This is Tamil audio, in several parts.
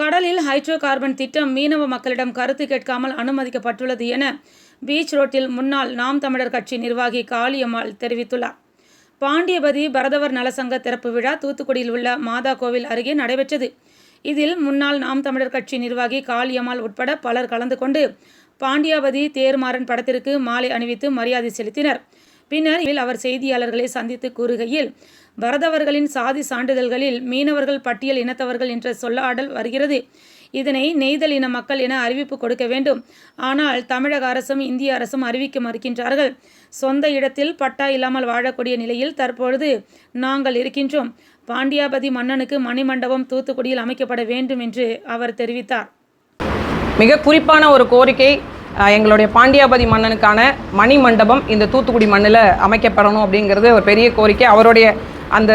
கடலில் ஹைட்ரோ கார்பன் திட்டம் மீனவ மக்களிடம் கருத்து கேட்காமல் அனுமதிக்கப்பட்டுள்ளது என பீச் ரோட்டில் முன்னாள் நாம் தமிழர் கட்சி நிர்வாகி காளியம்மாள் தெரிவித்துள்ளார். பாண்டியபதி பரதவர் நலசங்க திறப்பு விழா தூத்துக்குடியில் உள்ள மாதா கோவில் அருகே நடைபெற்றது. இதில் முன்னாள் நாம் தமிழர் கட்சி நிர்வாகி காளியம்மாள் உட்பட பலர் கலந்து கொண்டு பாண்டியாபதி தேர்மாறன் படத்திற்கு மாலை அணிவித்து மரியாதை செலுத்தினர். பின்னர் இதில் அவர் செய்தியாளர்களை சந்தித்து கூறுகையில் பரதவர்களின் சாதி சான்றிதழ்களில் மீனவர்கள் பட்டியல் இனத்தவர்கள் என்ற சொல்லாடல் வருகிறது. இதனை நெய்தல் இன மக்கள் என அறிவிப்பு கொடுக்க வேண்டும். ஆனால் தமிழக அரசும் இந்திய அரசும் அறிவிக்க மறுக்கின்றார்கள். சொந்த இடத்தில் பட்டா இல்லாமல் வாழக்கூடிய நிலையில் தற்பொழுது நாங்கள் இருக்கின்றோம். பாண்டியாபதி மன்னனுக்கு மணிமண்டபம் தூத்துக்குடியில் அமைக்கப்பட வேண்டும் என்று அவர் தெரிவித்தார். மிக குறிப்பான ஒரு கோரிக்கை எங்களுடைய பாண்டியாபதி மன்னனுக்கான மணி மண்டபம் இந்த தூத்துக்குடி மண்ணில் அமைக்கப்படணும் அப்படிங்கிறது ஒரு பெரிய கோரிக்கை. அவருடைய அந்த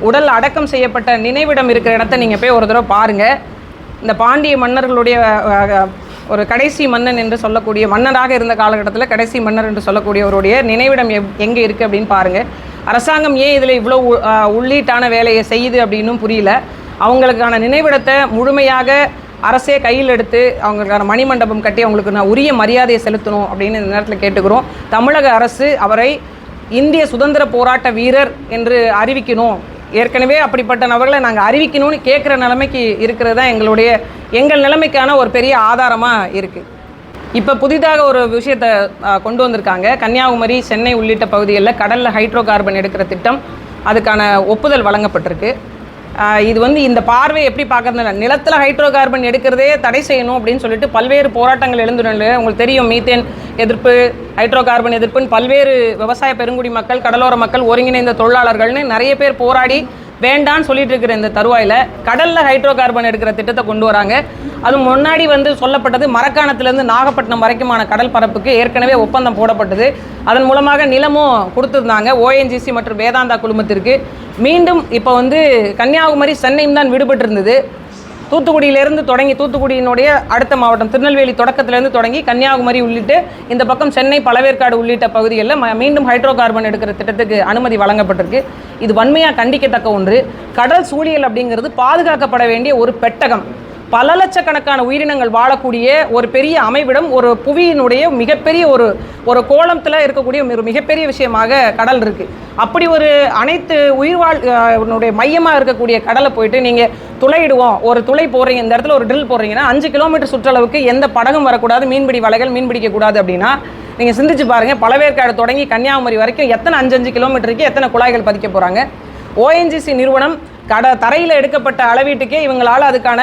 உடல் அடக்கம் செய்யப்பட்ட நினைவிடம் இருக்கிற இடத்த நீங்கள் போய் ஒரு தடவை பாருங்கள் இந்த பாண்டிய மன்னர்களுடைய ஒரு கடைசி மன்னன் என்று சொல்லக்கூடிய மன்னராக இருந்த காலகட்டத்தில் கடைசி மன்னர் என்று சொல்லக்கூடியவருடைய நினைவிடம் எவ் எங்கே இருக்குது அப்படின்னு பாருங்கள் அரசாங்கம் ஏன் இதில் இவ்வளோ உ- உள்ளீட்டான வேலையை செய்யுது அப்படின்னும் புரியல. அவங்களுக்கான நினைவிடத்தை முழுமையாக அரசே கையில் எடுத்து அவங்களுக்கான மணிமண்டபம் கட்டி அவங்களுக்கு நான் உரிய மரியாதையை செலுத்தணும் அப்படின்னு இந்த நேரத்தில் கேட்டுக்கிறோம். தமிழக அரசு அவரை இந்திய சுதந்திர போராட்ட வீரர் என்று அறிவிக்கணும். ஏற்கனவே அப்படிப்பட்ட நபர்களை நாங்கள் அறிவிக்கணும்னு கேட்குற நிலைமைக்கு இருக்கிறது தான் எங்களுடைய எங்கள் நிலைமைக்கான ஒரு பெரிய ஆதாரமாக இருக்குது இப்போ புதிதாக ஒரு விஷயத்தை கொண்டு வந்திருக்காங்க. கன்னியாகுமரி சென்னை உள்ளிட்ட பகுதிகளில் கடலில் ஹைட்ரோ கார்பன் எடுக்கிற திட்டம் அதுக்கான ஒப்புதல் வழங்கப்பட்டிருக்கு. இது வந்து இந்த பார்வை எப்படி பார்க்கறதுனால நிலத்தில் ஹைட்ரோ கார்பன் எடுக்கிறதே தடை செய்யணும் அப்படின்னு சொல்லிட்டு பல்வேறு போராட்டங்கள் எழுந்துள்ள உங்களுக்கு தெரியும் மீத்தேன் எதிர்ப்பு ஹைட்ரோ கார்பன் எதிர்ப்புன்னு பல்வேறு விவசாய பெருங்குடி மக்கள் கடலோர மக்கள் ஒருங்கிணைந்த தொழிலாளர்கள்னு நிறைய பேர் போராடி வேண்டான்னு சொல்லிட்டு இருக்கிற இந்த தருவாயில் கடலில் ஹைட்ரோ கார்பன் எடுக்கிற திட்டத்தை கொண்டு வராங்க. அது முன்னாடி வந்து சொல்லப்பட்டது மரக்காணத்துலேருந்து நாகப்பட்டினம் வரைக்குமான கடல் பரப்புக்கு ஏற்கனவே ஒப்பந்தம் போடப்பட்டது. அதன் மூலமாக நிலமும் கொடுத்துருந்தாங்க. ஓஎன்ஜிசி மற்றும் வேதாந்தா குழுமத்திற்கு. மீண்டும் இப்போ வந்து கன்னியாகுமரி சென்னையும் தான் விடுபட்டு இருந்தது தூத்துக்குடியிலேருந்து தொடங்கி தூத்துக்குடியினுடைய அடுத்த மாவட்டம் திருநெல்வேலி தொடக்கத்திலேருந்து தொடங்கி கன்னியாகுமரி உள்ளிட்டு இந்த பக்கம் சென்னை பழவேற்காடு உள்ளிட்ட பகுதிகளில் ம- மீண்டும் ஹைட்ரோ கார்பன் எடுக்கிற திட்டத்துக்கு அனுமதி வழங்கப்பட்டிருக்கு. இது வன்மையாக கண்டிக்கத்தக்க ஒன்று. கடல் சூழியல் அப்படிங்கிறது பாதுகாக்கப்பட வேண்டிய ஒரு பெட்டகம். பல லட்சக்கணக்கான உயிரினங்கள் வாழக்கூடிய ஒரு பெரிய அமைவிடம் ஒரு புவியினுடைய மிகப்பெரிய ஒரு ஒரு கோலத்தில் இருக்கக்கூடிய ஒரு மிகப்பெரிய விஷயமாக கடல் இருக்குது அப்படி ஒரு அனைத்து உயிர்வாழ் அஹ், மையமாக இருக்கக்கூடிய கடலை போயிட்டு நீங்கள் துளையிடுவோம். ஒரு துளை போடுறீங்க இந்த இடத்துல ஒரு ட்ரில் போடுறீங்கன்னா அஞ்சு கிலோமீட்டர் சுற்றளவுக்கு எந்த படகும் வரக்கூடாது மீன்பிடி வலைகள் மீன் பிடிக்கக்கூடாது அப்படின்னா நீங்கள் சிந்திச்சு பாருங்கள் பழவேற்காடு தொடங்கி கன்னியாகுமரி வரைக்கும் எத்தனை அஞ்சு அஞ்சு கிலோமீட்டருக்கு எத்தனை குழாய்கள் பதிக்க போகிறாங்க ஓஎன்ஜிசி நிறுவனம் கட தரையில் எடுக்கப்பட்ட அளவீட்டுக்கே இவங்களால் அதுக்கான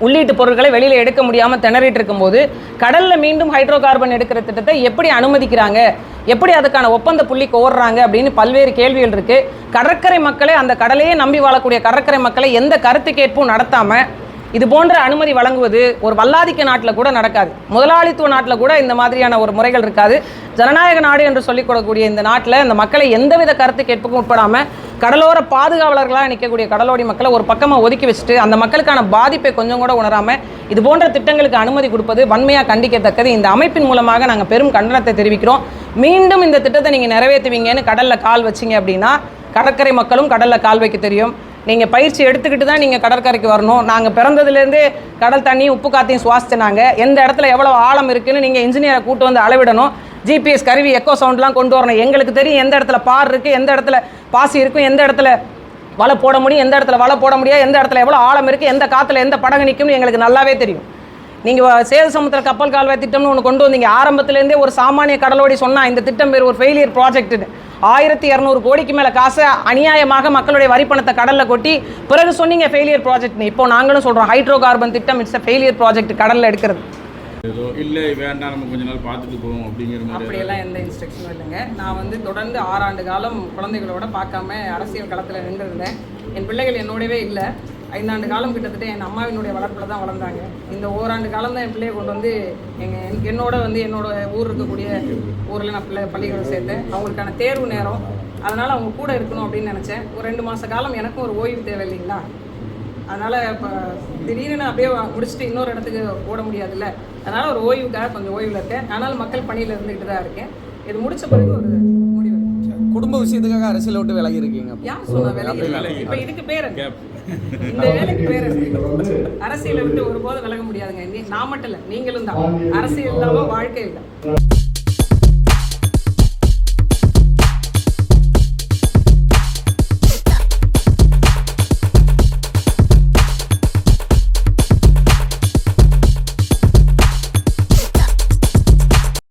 உள்ளீட்டு பொருட்களை வெளியில் எடுக்க முடியாமல் திணறிட்டு இருக்கும்போது கடலில் மீண்டும் ஹைட்ரோ கார்பன் எடுக்கிற திட்டத்தை எப்படி அனுமதிக்கிறாங்க? எப்படி அதுக்கான ஒப்பந்த புள்ளி கோர்றாங்க? அப்படின்னு பல்வேறு கேள்விகள் இருக்குது கடற்கரை மக்களை அந்த கடலையே நம்பி வாழக்கூடிய கடற்கரை மக்களை எந்த கருத்து கேட்பும் நடத்தாமல் இது போன்ற அனுமதி வழங்குவது ஒரு வல்லாதிக்க நாட்டில் கூட நடக்காது. முதலாளித்துவ நாட்டில் கூட இந்த மாதிரியான ஒரு முறைகள் இருக்காது. ஜனநாயக நாடு என்று சொல்லிக் கொடுக்கக்கூடிய இந்த நாட்டில் இந்த மக்களை எந்தவித கருத்து கேட்புக்கும் உட்படாமல் கடலோர பாதுகாவலர்களாக நிற்கக்கூடிய கடலோடி மக்களை ஒரு பக்கமாக ஒதுக்கி வச்சுட்டு அந்த மக்களுக்கான பாதிப்பை கொஞ்சம் கூட உணராமல் இது போன்ற திட்டங்களுக்கு அனுமதி கொடுப்பது வன்மையாக கண்டிக்கத்தக்கது. இந்த அமைப்பின் மூலமாக நாங்கள் பெரும் கண்டனத்தை தெரிவிக்கிறோம். மீண்டும் இந்த திட்டத்தை நீங்கள் நிறைவேற்றுவீங்கன்னு கடலில் கால் வச்சிங்க அப்படின்னா கடற்கரை மக்களும் கடலில் கால் வைக்க தெரியும். நீங்கள் பயிற்சி எடுத்துக்கிட்டு தான் நீங்கள் கடற்கரைக்கு வரணும். நாங்கள் பிறந்ததுலேருந்தே கடல் தண்ணி உப்பு காத்தையும் சுவாசிச்சினாங்க எந்த இடத்துல எவ்வளோ ஆழம் இருக்குதுன்னு நீங்கள் இன்ஜினியரை கூட்டு வந்து அளவிடணும். ஜிபிஎஸ் கருவி எக்கோ சவுண்ட்லாம் கொண்டு வரணும். எங்களுக்கு தெரியும் எந்த இடத்துல பார் இருக்குது எந்த இடத்துல பாசி இருக்கும் எந்த இடத்துல வலை போட முடியும் எந்த இடத்துல வலை போட முடியாது எந்த இடத்துல எவ்வளோ ஆழம் இருக்குது எந்த காற்றுல எந்த படகு நிற்கும்னு எங்களுக்கு நல்லாவே தெரியும். நீங்கள் சேது சமுத்திர கப்பல் கால்வாய் திட்டம்னு ஒன்று கொண்டு வந்தீங்க. ஆரம்பத்துலேருந்தே ஒரு சாமானிய கடலோடி சொன்னா இந்த திட்டம் பேர் ஒரு ஃபெயிலியர் ப்ராஜெக்ட்னு ஆயிரத்தி இரநூறு கோடிக்கு மேலே காசை அநியாயமாக மக்களுடைய வரி பணத்தை கடலில் கொட்டி பிறகு சொன்னீங்க ஃபெயிலியர் ப்ராஜெக்ட்னு இப்போ நாங்களும் சொல்கிறோம் ஹைட்ரோ கார்பன் திட்டம் இட்ஸ் அ ஃபெயிலியர் ப்ராஜெக்ட் கடலில் எடுக்கிறது. ஏதோ இல்லை வேண்டாம் நம்ம கொஞ்ச நாள் பார்த்துட்டு போவோம் அப்படிங்கிற மாதிரி அப்படியெல்லாம் எந்த இன்ஸ்ட்ரக்ஷனும் இல்லைங்க. நான் வந்து தொடர்ந்து ஆறாண்டு காலம் குழந்தைகளோட பார்க்காம அரசியல் களத்தில் நின்றுருந்தேன். என் பிள்ளைகள் என்னோடவே இல்லை. ஐந்தாண்டு காலம் கிட்டத்தட்ட என் அம்மாவினுடைய வளர்ப்பில் தான் வளர்ந்தாங்க. இந்த ஓராண்டு காலம் தான் என் பிள்ளையை கொண்டு வந்து எங்கள் என்னோட வந்து என்னோட ஊர் இருக்கக்கூடிய ஊரில் நான் பிள்ளை பள்ளிக்கூடம் சேர்த்தேன். அவங்களுக்கான தேர்வு நேரம். அதனால் அவங்க கூட இருக்கணும் அப்படின்னு நினச்சேன். ஒரு ரெண்டு மாத காலம் எனக்கும் ஒரு ஓய்வு தேவை இல்லைங்களா? அதனால் இப்போ திடீர்னு அப்படியே முடிச்சுட்டு இன்னொரு இடத்துக்கு ஓட முடியாதுல்ல. அதனால் ஒரு ஓய்வுக்காக கொஞ்சம் ஓய்வில் இருக்கேன். ஆனாலும் மக்கள் பணியில் இருந்துக்கிட்டு தான் இருக்கேன். இது முடிச்ச பிறகு ஒரு முடிவு. குடும்ப விஷயத்துக்காக அரசியலை விட்டு விலகி இருக்கீங்க யார் சொன்னா வேலை வேலை இப்போ இதுக்கு பேர் இந்த வேலைக்கு பேர் அரசியலை விட்டு ஒருபோதும் விலக முடியாதுங்க. நீ- நான் மட்டும் இல்லை நீங்களும் தான். அரசியல் இல்லாமல் வாழ்க்கை இல்லை.